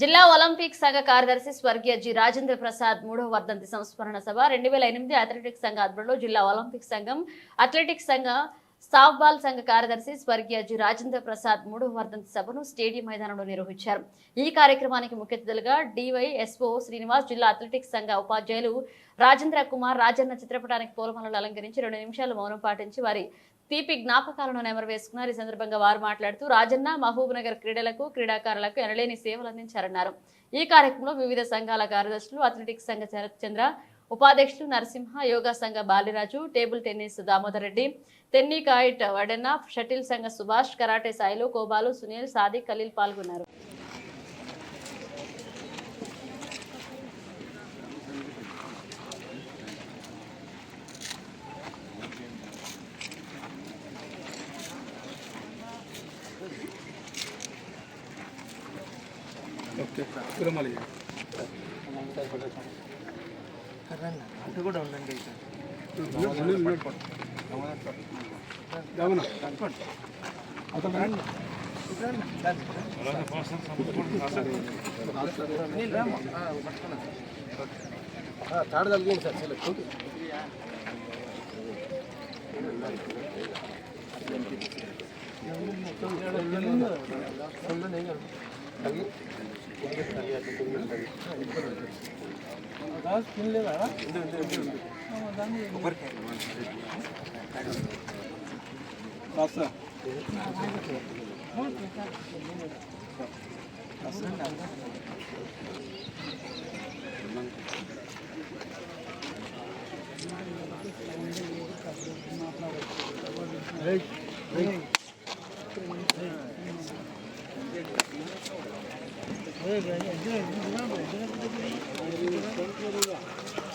జిల్లా ఒలింపిక్ సంఘ కార్యదర్శి స్వర్గీయ జి రాజేంద్ర ప్రసాద్ మూడవ వర్ధంతి సంస్మరణ సభ రెండు వేల ఎనిమిది అథ్లెటిక్స్ సంఘ ఆధ్వర్యంలో జిల్లా ఒలింపిక్ సంఘం అథ్లెటిక్స్ సంఘ సాఫ్బాల్ సంఘ కార్యదర్శి స్వర్గీయ జి రాజేంద్ర ప్రసాద్ మూడవ వర్ధంతి సభను స్టేడియం మైదానంలో నిర్వహించారు. ఈ కార్యక్రమానికి ముఖ్య అతిథులుగా డివైఎస్ఓ శ్రీనివాస్ జిల్లా అథ్లెటిక్స్ సంఘ ఉపాధ్యాయులు రాజేంద్ర కుమార్ రాజన్న చిత్రపటానికి పూలమాలలు అలంకరించి రెండు నిమిషాలు మౌనం పాటించి వారి తీపి జ్ఞాపకాలను నెమరవేసుకున్నారు ఈ సందర్భంగా వారు మాట్లాడుతూ రాజన్న మహబూబ్ నగర్ క్రీడలకు క్రీడాకారులకు ఎనలేని సేవలు అందించారన్నారు. ఈ కార్యక్రమంలో వివిధ సంఘాల కార్యదర్శులు అథ్లెటిక్స్ సంఘ శరత్ చంద్ర ఉపాధ్యక్షులు నరసింహ యోగా సంఘ Baliraju table tennis Damodar Reddy tennikoit Vadenna shuttle సంఘ సుభాష్ కరాటే సాయిలు కోబాలు సునీల్ సాదిక్ ఖలీల్ పాల్గొన్నారు. తిరుమల అటు కూడా ఉండండి ఇక. గమన ఇటు రండి, రండి. నీళ్ళు రామ్మా. ఆ, పట్టుకున్నా. ఆ, తాడు తగ్గింది సార్ సెలెక్ట్ Hey.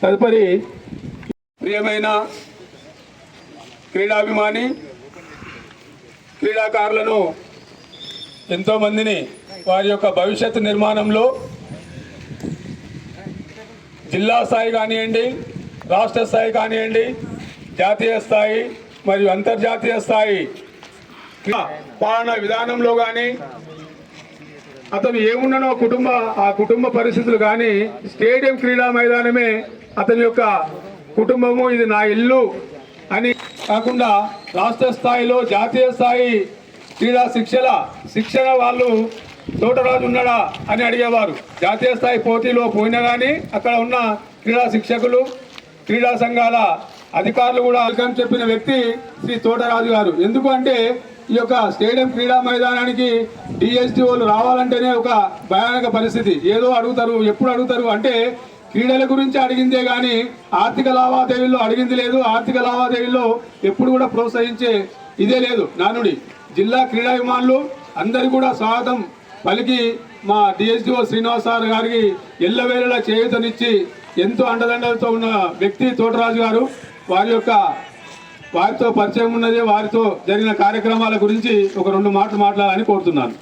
తదుపరి ప్రియమైన క్రీడాభిమాని క్రీడాకారులను ఎంతోమందిని వారి యొక్క భవిష్యత్తు నిర్మాణంలో జిల్లా స్థాయి కానివ్వండి రాష్ట్ర స్థాయి కానివ్వండి జాతీయ స్థాయి మరియు అంతర్జాతీయ స్థాయి పాలన విధానంలో కానీ అతను ఏమున్ననో కుటుంబ ఆ కుటుంబ పరిస్థితులు కానీ స్టేడియం క్రీడా మైదానమే అతని యొక్క కుటుంబము ఇది నా ఇల్లు అని కాకుండా రాష్ట్ర స్థాయిలో జాతీయ స్థాయి క్రీడా శిక్షల శిక్షణ వాళ్ళు తోటరాజు ఉన్నాడా అని అడిగేవారు. జాతీయ స్థాయి పోటీలో పోయినా కానీ అక్కడ ఉన్న క్రీడా శిక్షకులు క్రీడా సంఘాల అధికారులు కూడా అల్కం చెప్పిన వ్యక్తి శ్రీ తోటరాజు గారు. ఎందుకు అంటే ఈ యొక్క స్టేడియం క్రీడా మైదానానికి డిఎస్టీఓలు రావాలంటేనే ఒక భయానక పరిస్థితి. ఏదో అడుగుతారు ఎప్పుడు అడుగుతారు అంటే క్రీడల గురించి అడిగిందే కానీ ఆర్థిక లావాదేవీల్లో అడిగింది లేదు. ఆర్థిక లావాదేవీల్లో ఎప్పుడు కూడా ప్రోత్సహించే ఇదే లేదు. నానుడి జిల్లా క్రీడాభిమానులు అందరికీ కూడా స్వాగతం పలికి మా డిఎస్డిఓ శ్రీనివాస్ సార్ గారికి ఎల్లవేళలా చేయూతనిచ్చి ఎంతో అండదండలతో ఉన్న వ్యక్తి తోటరాజు గారు వారి యొక్క వారితో పరిచయం ఉన్నదే వారితో జరిగిన కార్యక్రమాల గురించి ఒక రెండు మాటలు మాట్లాడాలని కోరుతున్నాను.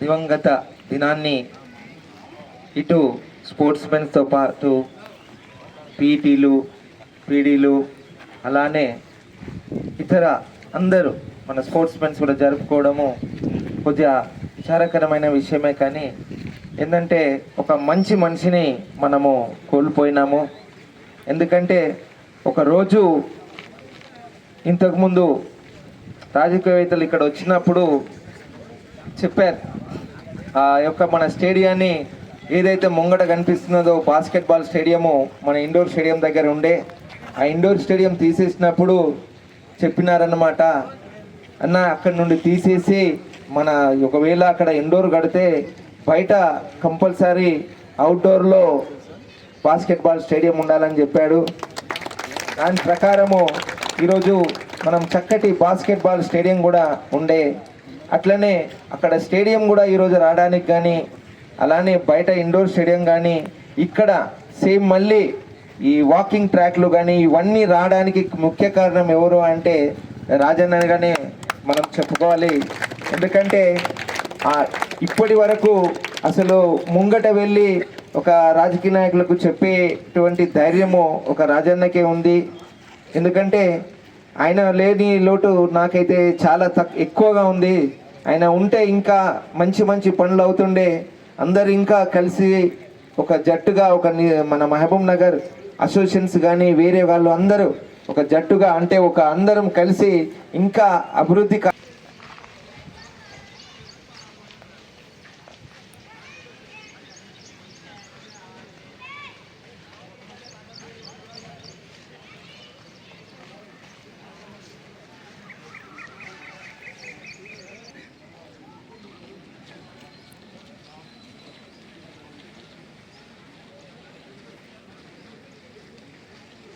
దివంగత దినాన్ని ఇటు స్పోర్ట్స్ మెన్స్తో పాటు పీటీలు పీడీలు అలానే ఇతర అందరూ మన స్పోర్ట్స్ మెన్స్ కూడా జరుపుకోవడము కొద్దిగా విచారకరమైన విషయమే కానీ ఏంటంటే ఒక మంచి మనిషిని మనము కోల్పోయినాము. ఎందుకంటే ఒకరోజు ఇంతకుముందు రాజకీయవేత్తలు ఇక్కడ వచ్చినప్పుడు చెప్పారు. ఆ యొక్క మన స్టేడియాన్ని ఏదైతే ముంగట కనిపిస్తున్నదో బాస్కెట్బాల్ స్టేడియము మన ఇండోర్ స్టేడియం దగ్గర ఉండే ఆ ఇండోర్ స్టేడియం తీసేసినప్పుడు చెప్పినారన్నమాట. అన్న అక్కడి నుండి తీసేసి మన ఒకవేళ అక్కడ ఇండోర్ కడితే బయట కంపల్సరీ అవుట్డోర్లో బాస్కెట్బాల్ స్టేడియం ఉండాలని చెప్పాడు. దాని ప్రకారము ఈరోజు మనం చక్కటి బాస్కెట్బాల్ స్టేడియం కూడా ఉండే అట్లనే అక్కడ స్టేడియం కూడా ఈరోజు రావడానికి కానీ అలానే బయట ఇండోర్ స్టేడియం కానీ ఇక్కడ సేమ్ మళ్ళీ ఈ వాకింగ్ ట్రాక్లు కానీ ఇవన్నీ రావడానికి ముఖ్య కారణం ఎవరు అంటే రాజన్నగానే మనం చెప్పుకోవాలి. ఎందుకంటే ఇప్పటి వరకు అసలు ముంగట వెళ్ళి ఒక రాజకీయ నాయకులకు చెప్పేటువంటి ధైర్యము ఒక రాజన్నకే ఉంది. ఎందుకంటే ఆయన లేని లోటు నాకైతే చాలా తక్ ఎక్కువగా ఉంది. ఆయన ఉంటే ఇంకా మంచి మంచి పనులు అవుతుండే. అందరు ఇంకా కలిసి ఒక జట్టుగా ఒక మన మహబూబ్ నగర్ అసోసియేషన్స్ కానీ వేరే వాళ్ళు అందరూ ఒక జట్టుగా అంటే ఒక అందరం కలిసి ఇంకా అభివృద్ధి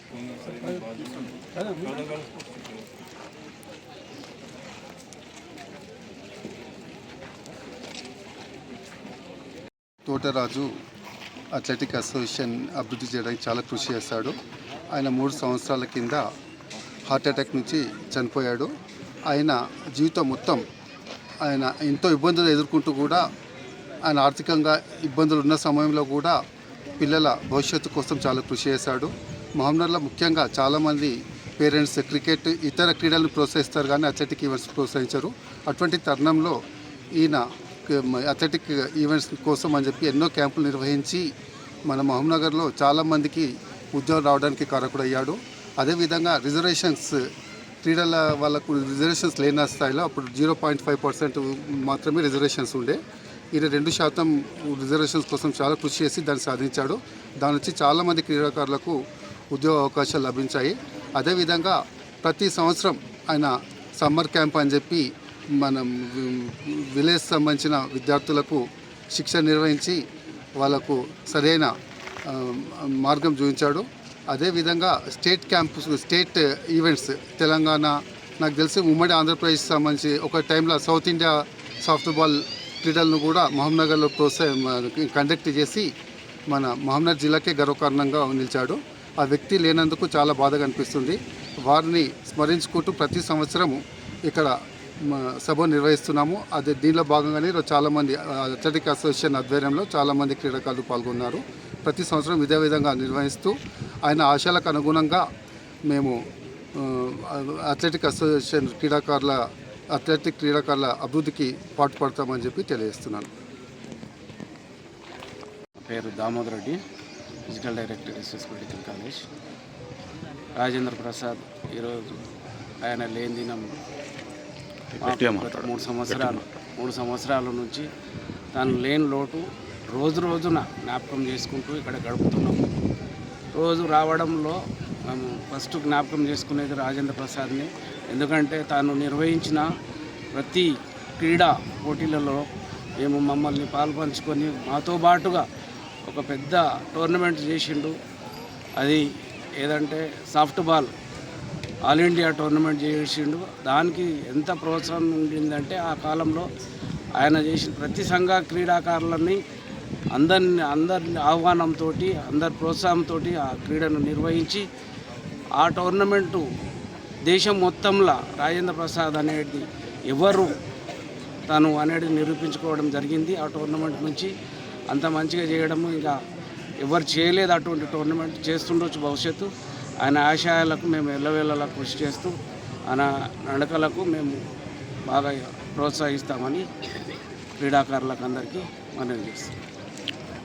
తోటరాజు అథ్లెటిక్ అసోసియేషన్ అభివృద్ధి చేయడానికి చాలా కృషి చేశాడు. ఆయన మూడు సంవత్సరాల కింద హార్ట్ అటాక్ నుంచి చనిపోయాడు. ఆయన జీవితం మొత్తం ఆయన ఎంతో ఇబ్బందులు ఎదుర్కొంటూ కూడా ఆయన ఆర్థికంగా ఇబ్బందులు ఉన్న సమయంలో కూడా పిల్లల భవిష్యత్తు కోసం చాలా కృషి చేశాడు. మామూలు ముఖ్యంగా చాలామంది పేరెంట్స్ క్రికెట్ ఇతర క్రీడలను ప్రోత్సహిస్తారు కానీ అథ్లెటిక్ ఈవెంట్స్ ప్రోత్సహించరు. అటువంటి తరుణంలో ఈయన అథ్లెటిక్ ఈవెంట్స్ కోసం అని చెప్పి ఎన్నో క్యాంపులు నిర్వహించి మన మహమ్నగర్లో చాలామందికి ఉద్యోగం రావడానికి కారకుడయ్యాడు. అదేవిధంగా రిజర్వేషన్స్ క్రీడల వాళ్ళకు రిజర్వేషన్స్ లేని స్థాయిలో అప్పుడు జీరో పాయింట్ ఫైవ్ పర్సెంట్ మాత్రమే రిజర్వేషన్స్ ఉండే. ఈయన రెండు శాతం రిజర్వేషన్స్ కోసం చాలా కృషి చేసి దాన్ని సాధించాడు. దాని నుంచి చాలామంది క్రీడాకారులకు ఉద్యోగ అవకాశాలు లభించాయి. అదేవిధంగా ప్రతి సంవత్సరం ఆయన సమ్మర్ క్యాంప్ అని చెప్పి మనం విలేజ్ సంబంధించిన విద్యార్థులకు శిక్షణ నిర్వహించి వాళ్ళకు సరైన మార్గం చూపించాడు. అదేవిధంగా state camps state events Telangana నాకు తెలిసి ఉమ్మడి ఆంధ్రప్రదేశ్ సంబంధించి ఒక టైంలో సౌత్ ఇండియా సాఫ్ట్బాల్ క్రీడలను కూడా మహమ్మనగర్లో ప్రోత్సహం కండక్ట్ చేసి మన మహమ్నగర్ జిల్లాకే గర్వకారణంగా నిలిచాడు. ఆ వ్యక్తి లేనందుకు చాలా బాధగా అనిపిస్తుంది. వారిని స్మరించుకుంటూ ప్రతి సంవత్సరము ఇక్కడ సభ నిర్వహిస్తున్నాము. అది దీనిలో భాగంగానే ఈరోజు చాలామంది అథ్లెటిక్ అసోసియేషన్ ఆధ్వర్యంలో చాలామంది క్రీడాకారులు పాల్గొన్నారు. ప్రతి సంవత్సరం ఇదే విధంగా నిర్వహిస్తూ ఆయన ఆశయాలకు అనుగుణంగా మేము అథ్లెటిక్ అసోసియేషన్ క్రీడాకారుల అథ్లెటిక్ క్రీడాకారుల అభివృద్ధికి పాటుపడతామని చెప్పి తెలియజేస్తున్నాను. పేరు Damodar Reddy. Physical director S S medical college. Rajendra Prasad ఈరోజు ఆయన లేని దినం మూడు సంవత్సరాలు మూడు సంవత్సరాల నుంచి తను లేని లోటు రోజు రోజున జ్ఞాపకం చేసుకుంటూ ఇక్కడ గడుపుతున్నాము రోజు రావడంలో మేము ఫస్ట్ జ్ఞాపకం చేసుకునేది రాజేంద్ర ప్రసాద్ని. ఎందుకంటే తాను నిర్వహించిన ప్రతి క్రీడా పోటీలలో మేము మమ్మల్ని పాల్పంచుకొని మాతో పాటుగా ఒక పెద్ద టోర్నమెంట్ చేసిండు. అది ఏదంటే soft ball all India tournament చేసిండు. దానికి ఎంత ప్రోత్సాహం ఉండిందంటే ఆ కాలంలో ఆయన చేసిన ప్రతి సంఘ క్రీడాకారులని అందరిని అందరి ఆహ్వానంతో అందరి ప్రోత్సాహంతో ఆ క్రీడను నిర్వహించి ఆ టోర్నమెంటు దేశం మొత్తంలో రాజేంద్ర ప్రసాద్ అనేది ఎవరు తను అనేది నిరూపించుకోవడం జరిగింది ఆ టోర్నమెంట్ నుంచి. అంత మంచిగా చేయడము ఇంకా ఎవరు చేయలేదు అటువంటి టోర్నమెంట్ చేస్తుండొచ్చు భవిష్యత్తు. ఆయన ఆశయాలకు మేము ఎల్లవేళలా కృషి చేస్తూ ఆయన నడకలకు మేము బాగా ప్రోత్సహిస్తామని క్రీడాకారులకు అందరికీ మనవి చేస్తాం